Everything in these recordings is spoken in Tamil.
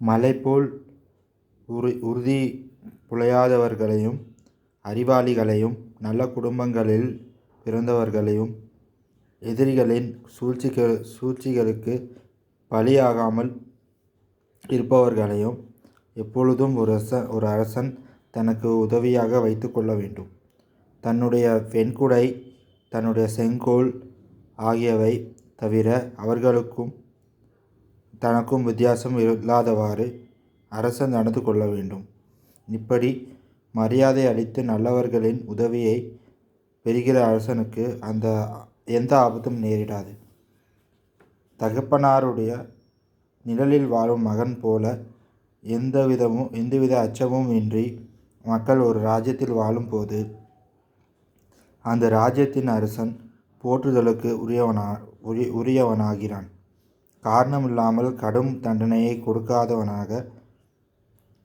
மலைபோல் உறு உறுதி புலையாதவர்களையும் அறிவாளிகளையும் நல்ல குடும்பங்களில் பிறந்தவர்களையும் எதிரிகளின் சூழ்ச்சிகள் சூழ்ச்சிகளுக்கு பலியாகாமல் இருப்பவர்களையும் எப்பொழுதும் ஒரு அரச ஒரு அரசன் தனக்கு உதவியாக வைத்து கொள்ள வேண்டும். தன்னுடைய வெண்குடை தன்னுடைய செங்கோல் ஆகியவை தவிர அவர்களுக்கும் தனக்கும் வித்தியாசம் இல்லாதவாறு அரசன் நடந்து கொள்ள வேண்டும். இப்படி மரியாதை அளித்து நல்லவர்களின் உதவியை பெறுகிற அரசனுக்கு அந்த எந்த ஆபத்தும் நேரிடாது. தகப்பனாருடைய நிழலில் வாழும் மகன் போல எந்த விதமும் எந்தவித அச்சமும் இன்றி மக்கள் ஒரு ராஜ்யத்தில் வாழும்போது அந்த ராஜ்யத்தின் அரசன் போற்றுதலுக்கு உரியவனா உரி உரியவனாகிறான். காரணமில்லாமல் கடும் தண்டனையை கொடுக்காதவனாக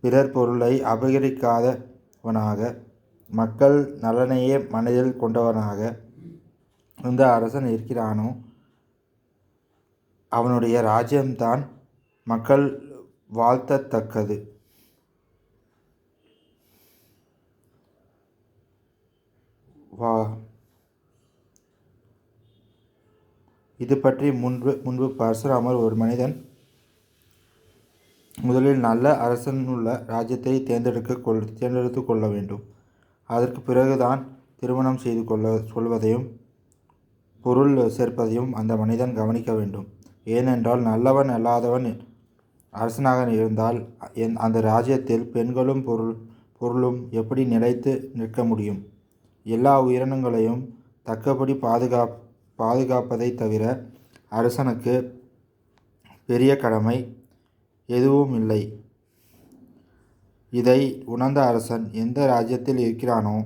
பிறர் பொருளை அபகரிக்காதவனாக மக்கள் நலனையே மனதில் கொண்டவனாக இந்த அரசன் இருக்கிறானோ? அவனுடைய ராஜ்யம்தான் மக்கள் வாழ்த்தத்தக்கது. வா இது பற்றி முன்பு முன்பு பரசுராமர் ஒரு மனிதன் முதலில் நல்ல அரசனுள்ள ராஜ்யத்தை தேர்ந்தெடுக்க கொள் தேர்ந்தெடுத்து கொள்ள வேண்டும். அதற்கு பிறகுதான் திருமணம் செய்து கொள்ள சொல்வதையும் பொருள் சேர்ப்பதையும் அந்த மனிதன் கவனிக்க வேண்டும். ஏனென்றால் நல்லவன் அல்லாதவன் அரசனாக இருந்தால் என் அந்த ராஜ்யத்தில் பெண்களும் பொருள் பொருளும் எப்படி நிலைத்து நிற்க முடியும்? எல்லா உயிரினங்களையும் தக்கபடி பாதுகாப்பு பாதுகாப்பதை தவிர அரசனுக்கு பெரிய கடமை எதுவும் இல்லை இதை உணர்ந்த அரசன் எந்த ராஜ்யத்தில் இருக்கிறானோ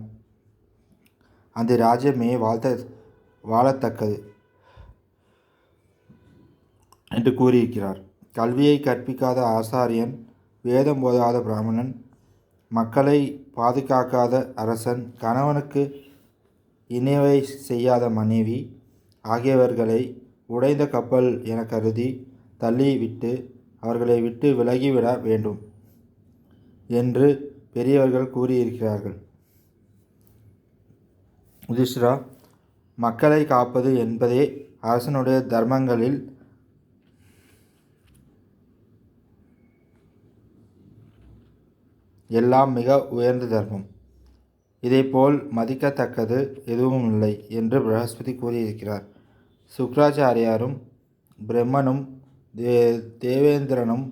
அந்த ராஜ்யமே வாழ்த்த வாழத்தக்கது என்று கூறியிருக்கிறார். கல்வியை கற்பிக்காத ஆசாரியன் வேதம் போதாத பிராமணன் மக்களை பாதுகாக்காத அரசன் கணவனுக்கு இணைவை செய்யாத மனைவி ஆகியவர்களை உடைந்த கப்பல் என கருதி தள்ளிவிட்டு அவர்களை விட்டு விலகிவிட வேண்டும் என்று பெரியவர்கள் கூறியிருக்கிறார்கள். யுதிஷ்டிரா மக்களை காப்பது என்பதே அரசனுடைய தர்மங்களில் எல்லாம் மிக உயர்ந்த தர்மம். இதேபோல் மதிக்கத்தக்கது எதுவும் இல்லை என்று பிரகஸ்பதி கூறியிருக்கிறார். சுக்ராச்சாரியாரும் பிரம்மனும் தே தேவேந்திரனும்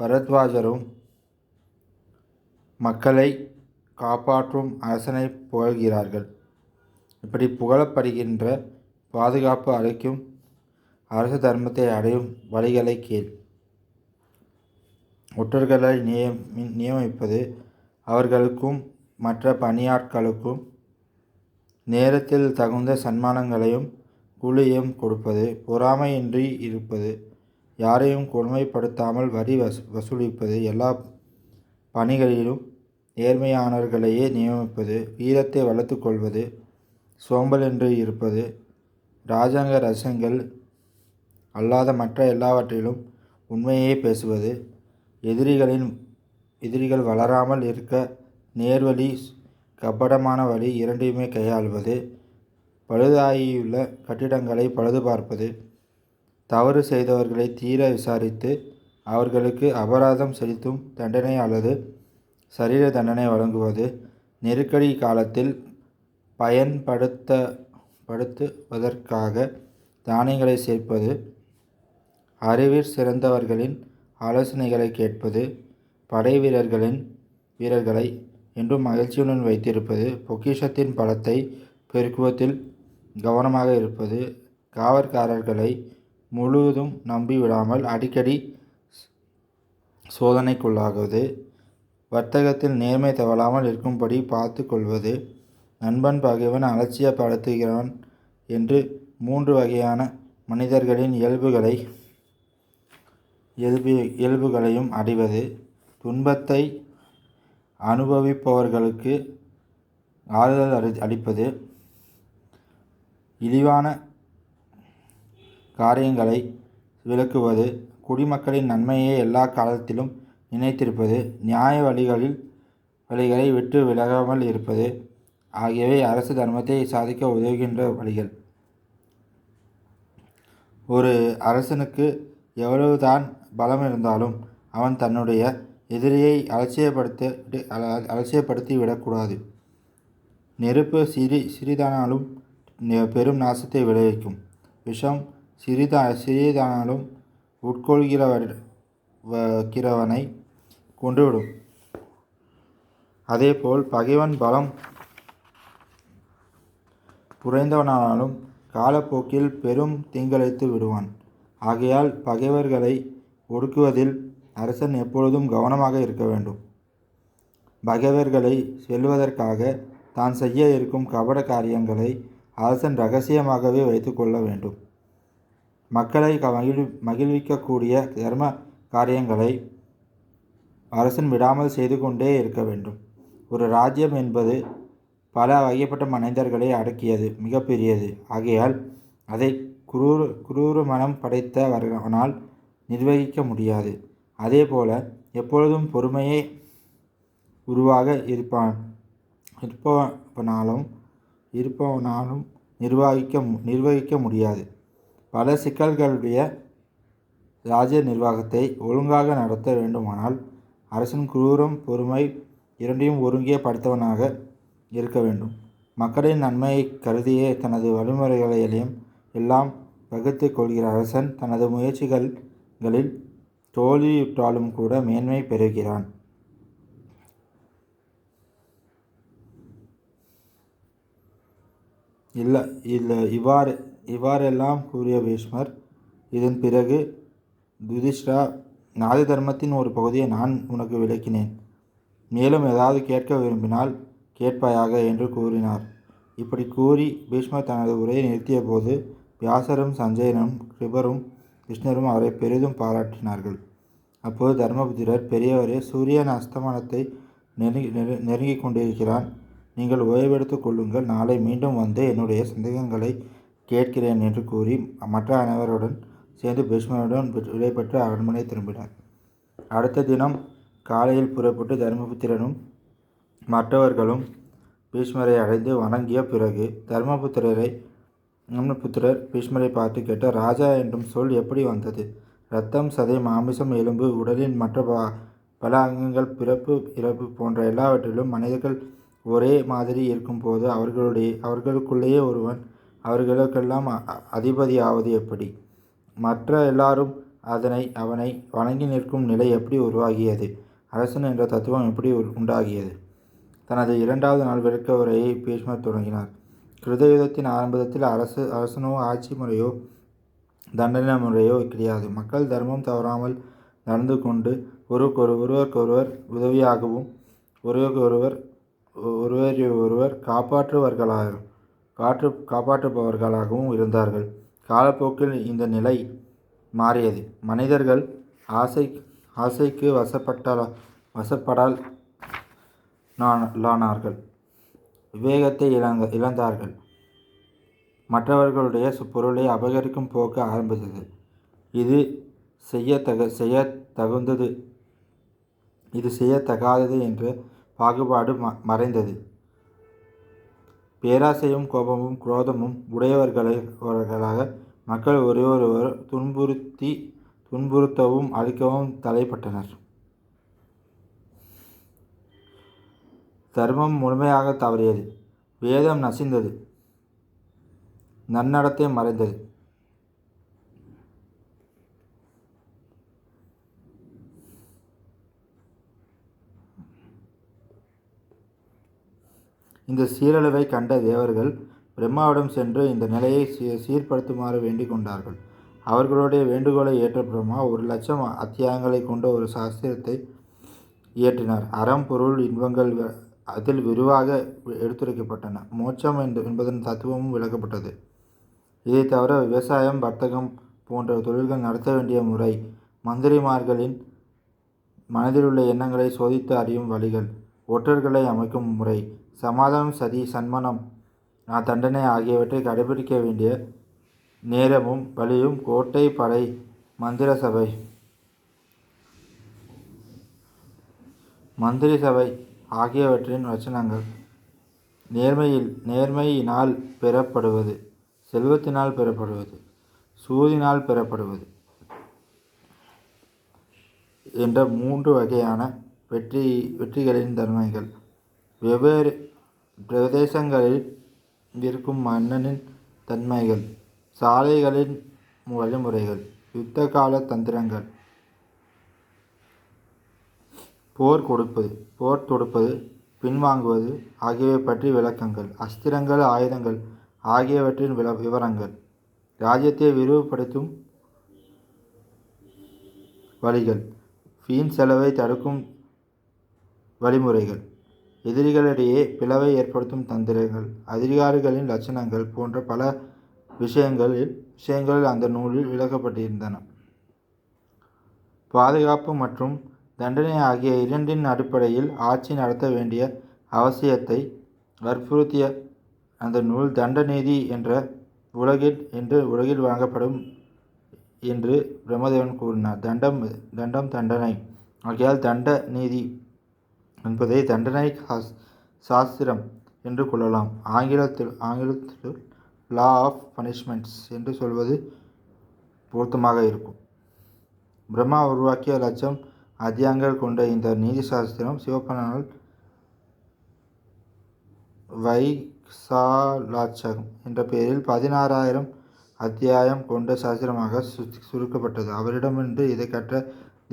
பரத்வாஜரும் மக்களை காப்பாற்றும் அரசனை புகழ்கிறார்கள். இப்படி புகழப்படுகின்ற பாதுகாப்பு அளிக்கும் அரச தர்மத்தை அடையும் வழிகளை கேள். ஒற்றர்களை நியமி நியமிப்பது அவர்களுக்கும் மற்ற பணியாட்களுக்கும் நேரத்தில் தகுந்த சன்மானங்களையும் கூலியும் கொடுப்பது பொறாமையின்றி இருப்பது யாரையும் கொடுமைப்படுத்தாமல் வரி வசூ வசூலிப்பது எல்லா பணிகளிலும் நேர்மையானவர்களையே நியமிப்பது வீரத்தை வளர்த்து கொள்வது சோம்பலின்றி இருப்பது இராஜாங்க ரசங்கள் அல்லாத மற்ற எல்லாவற்றிலும் உண்மையே பேசுவது எதிரிகளின் எதிரிகள் வளராமல் இருக்க நேர்வழி கபடமான வழி இரண்டையுமே கையாள்வது பழுதாகியுள்ள கட்டிடங்களை பழுது பார்ப்பது தவறு செய்தவர்களை தீர விசாரித்து அவர்களுக்கு அபராதம் செலுத்தும் தண்டனை அல்லது சரீர தண்டனை வழங்குவது நெருக்கடி காலத்தில் பயன்படுத்த படுத்துவதற்காக தானியங்களை சேர்ப்பது அறிவில் சிறந்தவர்களின் ஆலோசனைகளை கேட்பது படை வீரர்களின் வீரர்களை என்றும் மகிழ்ச்சியுடன் வைத்திருப்பது பொக்கிஷத்தின் பலத்தை பெருக்குவதில் கவனமாக இருப்பது காவற்காரர்களை முழுவதும் நம்பிவிடாமல் அடிக்கடி சோதனைக்குள்ளாகுவது வர்த்தகத்தில் நேர்மை தவறாமல் இருக்கும்படி பார்த்து கொள்வது நண்பன் பகைவன் அலட்சியப்படுத்துகிறான் என்று மூன்று வகையான மனிதர்களின் இயல்புகளை இயல்பு இயல்புகளையும் அடைவது துன்பத்தை அனுபவிப்பவர்களுக்கு ஆறுதல் அளி அளிப்பது இழிவான காரியங்களை விளக்குவது குடிமக்களின் நன்மையை எல்லா காலத்திலும் நினைத்திருப்பது நியாய வழிகளில் வழிகளை விட்டு விலகாமல் இருப்பது ஆகியவை அரசு தர்மத்தை சாதிக்க உதவுகின்ற வழிகள். ஒரு அரசனுக்கு எவ்வளவுதான் பலம் இருந்தாலும் அவன் தன்னுடைய எதிரியை அலட்சியப்படுத்த அலட்சியப்படுத்தி விடக்கூடாது. நெருப்பு சிறி சிறிதானாலும் பெரும் நாசத்தை விளைவிக்கும். விஷம் சிறிதா சிறிதானாலும் உட்கொள்கிறவனை கொன்றுவிடும். அதேபோல் பகைவன் பலம் குறைந்தவனானாலும் காலப்போக்கில் பெரும் தீங்கிழைத்து விடுவான். ஆகையால் பகைவர்களை ஒடுக்குவதில் அரசன் எப்பொழுதும் கவனமாக இருக்க வேண்டும். பகைவர்களை வெல்வதற்காக தான் செய்ய இருக்கும் கபட காரியங்களை அரசன் ரகசியமாகவே வைத்து கொள்ள வேண்டும். மக்களை மகிழ் மகிழ்விக்கக்கூடிய தர்ம காரியங்களை அரசன் விடாமல் செய்து கொண்டே இருக்க வேண்டும். ஒரு ராஜ்யம் என்பது பல வகைப்பட்ட மனிதர்களை அடக்கியது மிகப்பெரியது. ஆகையால் அதை குரூர குரூர மனம் படைத்தவர்களால் நிர்வகிக்க முடியாது. அதே போல எப்பொழுதும் பொறுமையே உருவாக இருப்பான் இருப்பவனாலும் இருப்பவனாலும் நிர்வகிக்க நிர்வகிக்க முடியாது. பல சிக்கல்களுடைய ராஜ்ய நிர்வாகத்தை ஒழுங்காக நடத்த வேண்டுமானால் அரசன் குரூரம் பொறுமை இரண்டையும் ஒருங்கே படுத்தவனாக இருக்க வேண்டும். மக்களின் நன்மையை கருதியே தனது வழிமுறைகளையும் எல்லாம் வகுத்து கொள்கிற அரசன் தனது முயற்சிகளில் தோல்வியுற்றாலும் கூட மேன்மை பெறுகிறான். இல்லை இல்லை இவ்வாறு இவ்வாறெல்லாம் கூறிய பீஷ்மர் இதன் பிறகு துதிஷ்டா நாதி தர்மத்தின் ஒரு பகுதியை நான் உனக்கு விளக்கினேன். மேலும் ஏதாவது கேட்க விரும்பினால் கேட்பாயாக என்று கூறினார். இப்படி கூறி பீஷ்மர் தனது உரையை நிறுத்திய போது வியாசரும் சஞ்சயனும் கிருபரும் கிருஷ்ணரும் அவரை பெரிதும் பாராட்டினார்கள். அப்போது தர்மபுத்திரர் பெரியவரே சூரியன் அஸ்தமனத்தை நெருங்கி நெருங்கி கொண்டிருக்கிறான். நீங்கள் ஓய்வெடுத்து கொள்ளுங்கள். நாளை மீண்டும் வந்து என்னுடைய சந்தேகங்களை கேட்கிறேன் என்று கூறி மற்ற அனைவருடன் சேர்ந்து பீஷ்மருடன் விடைபெற்று அரண்மனை திரும்பினார். அடுத்த தினம் காலையில் புறப்பட்டு தர்மபுத்திரனும் மற்றவர்களும் பீஷ்மரை அடைந்து வணங்கிய பிறகு தர்மபுத்திரரை தர்மபுத்திரர் பீஷ்மரை பார்த்து கேட்ட ராஜா என்றும் சொல் எப்படி வந்தது? இரத்தம் சதை மாமிசம் எலும்பு உடலின் மற்ற பல அங்கங்கள் பிறப்பு இறப்பு போன்ற எல்லாவற்றிலும் மனிதர்கள் ஒரே மாதிரி இருக்கும்போது அவர்களுடைய அவர்களுக்குள்ளேயே ஒருவன் அவர்களுக்கெல்லாம் அதிபதியாவது எப்படி? மற்ற எல்லாரும் அதனை அவனை வணங்கி நிற்கும் நிலை எப்படி உருவாகியது? அரசன் என்ற தத்துவம் எப்படி உண்டாகியது? தனது இரண்டாவது நாள் விளக்க உரையை பீஷ்மர் தொடங்கினார். கிருதயுதத்தின் ஆரம்பத்தில் அரசு அரசனோ ஆட்சி முறையோ தண்டனை முறையோ கிடையாது. மக்கள் தர்மம் தவறாமல் நடந்து கொண்டு ஒருவருக்கு ஒருவருக்கொருவர் உதவியாகவும் ஒருவருக்கொருவர் ஒருவரை ஒருவர் காப்பாற்றுவர்களாக காற்று காப்பாற்றுபவர்களாகவும் இருந்தார்கள். காலப்போக்கில் இந்த நிலை மாறியது. மனிதர்கள் ஆசை ஆசைக்கு வசப்பட்டால் வசப்படால் லானார்கள். விவேகத்தை இழந்த இழந்தார்கள். மற்றவர்களுடைய பொருளை அபகரிக்கும் போக்கு ஆரம்பித்தது. இது செய்யத்தக செய்ய தகுந்தது இது செய்யத்தகாதது என்ற பாகுபாடு ம மறைந்தது. பேராசையும் கோபமும் குரோதமும் உடையவர்களாக மக்கள் ஒருவொருவர் துன்புறுத்தி துன்புறுத்தவும் அழிக்கவும் தலைப்பட்டனர். தர்மம் முழுமையாக தவறியது. வேதம் நசிந்தது. நன்னடத்தை மறைந்தது. இந்த சீரழிவை கண்ட தேவர்கள் பிரம்மாவிடம் சென்று இந்த நிலையை சீ சீர்படுத்துமாறு வேண்டிக் கொண்டார்கள். அவர்களுடைய வேண்டுகோளை ஏற்ற பிரம்மா ஒரு லட்சம் அத்தியாயங்களை கொண்ட ஒரு சாஸ்திரத்தை இயற்றினார். அறம் பொருள் இன்பங்கள் அதில் விரிவாக எடுத்துரைக்கப்பட்டன. மோட்சம் என்பதன் தத்துவமும் விளக்கப்பட்டது. இதை தவிர விவசாயம் வர்த்தகம் போன்ற தொழில்கள் நடத்த வேண்டிய முறை மந்திரிமார்களின் மனதில் உள்ள எண்ணங்களை சோதித்து அறியும் வழிகள். ஒற்றர்களை அமைக்கும் முறை சமாதானம் சதி சன்மானம் தண்டனை ஆகியவற்றை கடைபிடிக்க வேண்டிய நேரமும் வழியும் கோட்டை படை மந்திர சபை. மந்திரி சபை ஆகியவற்றின் வச்சனங்கள் நேர்மையில் நேர்மையினால் பெறப்படுவது செல்வத்தினால் பெறப்படுவது சூதினால் பெறப்படுவது என்ற மூன்று வகையான வெற்றி வெற்றிகளின் தன்மைகள். வெவ்வேறு பிரதேசங்களில் இருக்கும் மன்னனின் தன்மைகள் சாலைகளின் வழிமுறைகள் யுத்த கால தந்திரங்கள். போர் கொடுப்பது போர் தொடுப்பது பின்வாங்குவது ஆகியவை பற்றி விளக்கங்கள் அஸ்திரங்கள் ஆயுதங்கள் ஆகியவற்றின் வில விவரங்கள். ராஜ்யத்தை விரிவுபடுத்தும் வழிகள். வீண் செலவை தடுக்கும் வழிமுறைகள். எதிரிகளிடையே பிளவை ஏற்படுத்தும் தந்திரங்கள் அதிகாரிகளின் லட்சணங்கள் போன்ற பல விஷயங்களில் விஷயங்கள் அந்த நூலில் விளக்கப்பட்டிருந்தன. பாதுகாப்பு மற்றும் தண்டனை ஆகிய இரண்டின் அடிப்படையில் ஆட்சி நடத்த வேண்டிய அவசியத்தை வற்புறுத்திய அந்த நூல் தண்டநீதி என்ற உலகில் என்று உலகில் வழங்கப்படும் என்று பிரம்மதேவன் கூறினார். தண்டம் தண்டம் தண்டனை. ஆகையால் தண்ட நீதி என்பதை தண்டனை சாஸ் சாஸ்திரம் என்று கொள்ளலாம். ஆங்கிலத்தில் ஆங்கிலத்தில் லா ஆஃப் பனிஷ்மெண்ட்ஸ் என்று சொல்வது பொருத்தமாக இருக்கும். பிரம்மா உருவாக்கிய லட்சம் அத்தியாயங்கள் கொண்ட இந்த நீதி சாஸ்திரம் சிவப்பனால் வைசாலாட்சகம் என்ற பெயரில் பதினாறாயிரம் அத்தியாயம் கொண்ட சாஸ்திரமாக சுருக்கப்பட்டது. அவரிடமிருந்து இதை கற்ற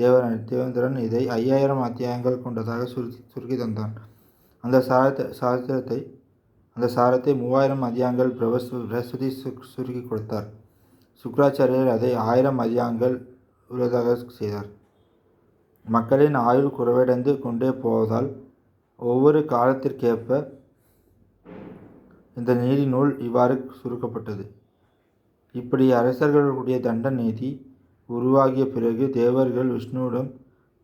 தேவரன் தேவேந்திரன் இதை ஐயாயிரம் அத்தியாயங்கள் கொண்டதாக சுருக்கி சுருக்கி தந்தான். அந்த சாரத்தை சாஸ்திரத்தை அந்த சாரத்தை மூவாயிரம் அத்தியாயங்கள் பிரபஸ் பிரசுதி சுருக்கி கொடுத்தார். சுக்ராச்சாரியர் அதை ஆயிரம் அதியாங்கள் உள்ளதாக செய்தார். மக்களின் ஆயுள் குறைவடைந்து கொண்டே போவதால் ஒவ்வொரு காலத்திற்கேற்ப இந்த நீதி நூல் இவ்வாறு சுருக்கப்பட்டது. இப்படி அரசர்களுடைய தண்ட நீதி உருவாகிய பிறகு தேவர்கள் விஷ்ணுவிடம்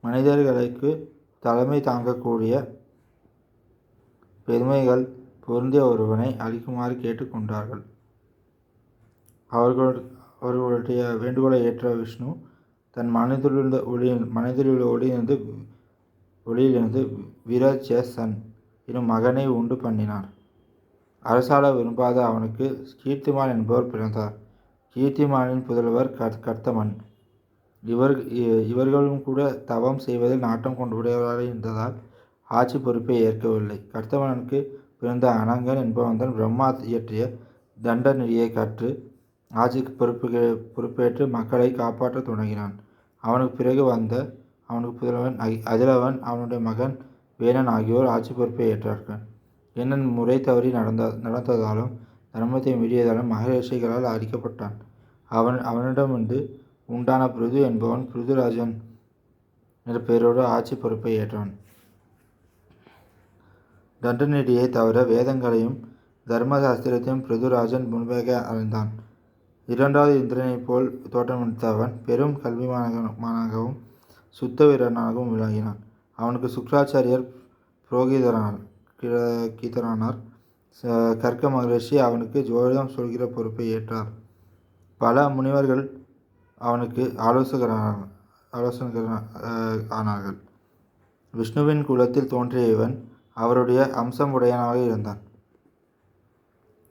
மனிதர்களுக்கு தலைமை தாங்கக்கூடிய பெருமைகள் பொருந்திய ஒருவனை அளிக்குமாறு கேட்டுக்கொண்டார்கள். அவர்கள் அவர்களுடைய வேண்டுகோளை ஏற்ற விஷ்ணு தன் மனதிலுள்ள ஒளியில் மனதிலுள்ள ஒளியிலிருந்து ஒளியிலிருந்து விரச்சேசன் எனும் மகனை உண்டு பண்ணினார். அரசாள விரும்பாத அவனுக்கு கீர்த்திமான் என்பவர் பிறந்தார். கீர்த்திமானின் புதல்வர் கர்த்தமன். இவர் இவர்களும் கூட தவம் செய்வதில் நாட்டம் கொண்டுடையவராக இருந்ததால் ஆட்சி பொறுப்பை ஏற்கவில்லை. கர்த்தமனுக்கு பிறந்த அனங்கன் என்பவன்தான் பிரம்மா இயற்றிய தண்ட நெறியை கற்று ஆட்சிக்கு பொறுப்பு பொறுப்பேற்று மக்களை காப்பாற்ற தொடங்கினான். அவனுக்கு பிறகு வந்த அவனுக்கு புதல்வன் அதிலவன் அவனுடைய மகன் வேணன் ஆகியோர் ஆட்சி பொறுப்பை ஏற்றார்கள். என்னன் முறை தவறி நடந்த நடந்ததாலும் தர்மத்தை மீறியதாலும் மகரிஷிகளால் அடிக்கப்பட்டான் அவன் அவனிடமிருந்து உண்டான பிருது என்பவன் பிருதுராஜன் என்ற பெயரோடு ஆட்சி பொறுப்பை ஏற்றான் தண்டநெடியை தவிர வேதங்களையும் தர்மசாஸ்திரத்தையும் பிருதுராஜன் முன்பாக அறிந்தான் இரண்டாவது இந்திரனைப் போல் தோற்றமளித்த அவன் பெரும் கல்விமானாகவும் சுத்த வீரனாகவும் விளங்கினான். அவனுக்கு சுக்ராச்சாரியர் புரோகிதரானார் கீதரானார். கர்க்க மகரிஷி அவனுக்கு ஜோதிடம் சொல்கிற பொறுப்பை ஏற்றார். பல முனிவர்கள் அவனுக்கு ஆலோசகரான ஆலோசகர் ஆனார்கள். விஷ்ணுவின் குலத்தில் தோன்றிய இவன் அவருடைய அம்சம் உடையனாக இருந்தான்.